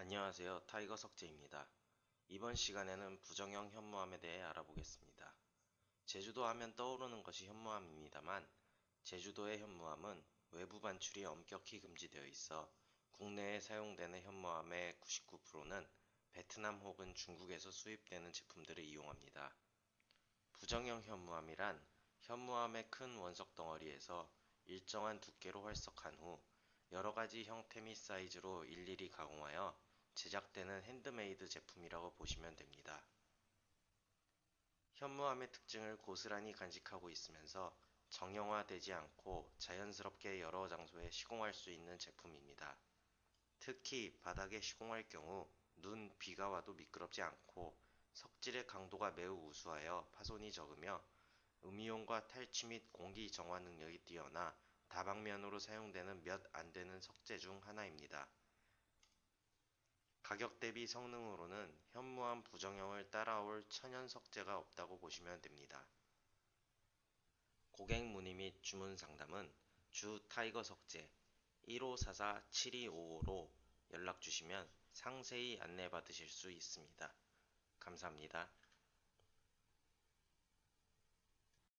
안녕하세요. 타이거 석재입니다. 이번 시간에는 부정형 현무암에 대해 알아보겠습니다. 제주도 하면 떠오르는 것이 현무암입니다만 제주도의 현무암은 외부 반출이 엄격히 금지되어 있어 국내에 사용되는 현무암의 99%는 베트남 혹은 중국에서 수입되는 제품들을 이용합니다. 부정형 현무암이란 현무암의 큰 원석 덩어리에서 일정한 두께로 활석한 후 여러 가지 형태 및 사이즈로 일일이 가공하여 제작되는 핸드메이드 제품이라고 보시면 됩니다. 현무암의 특징을 고스란히 간직하고 있으면서 정형화되지 않고 자연스럽게 여러 장소에 시공할 수 있는 제품입니다. 특히 바닥에 시공할 경우 눈, 비가 와도 미끄럽지 않고 석질의 강도가 매우 우수하여 파손이 적으며 음이온과 탈취 및 공기 정화 능력이 뛰어나 다방면으로 사용되는 몇 안 되는 석재 중 하나입니다. 가격 대비 성능으로는 현무암 부정형을 따라올 천연 석재가 없다고 보시면 됩니다. 고객 문의 및 주문 상담은 주 타이거 석재 1544-7255로 연락 주시면 상세히 안내 받으실 수 있습니다. 감사합니다.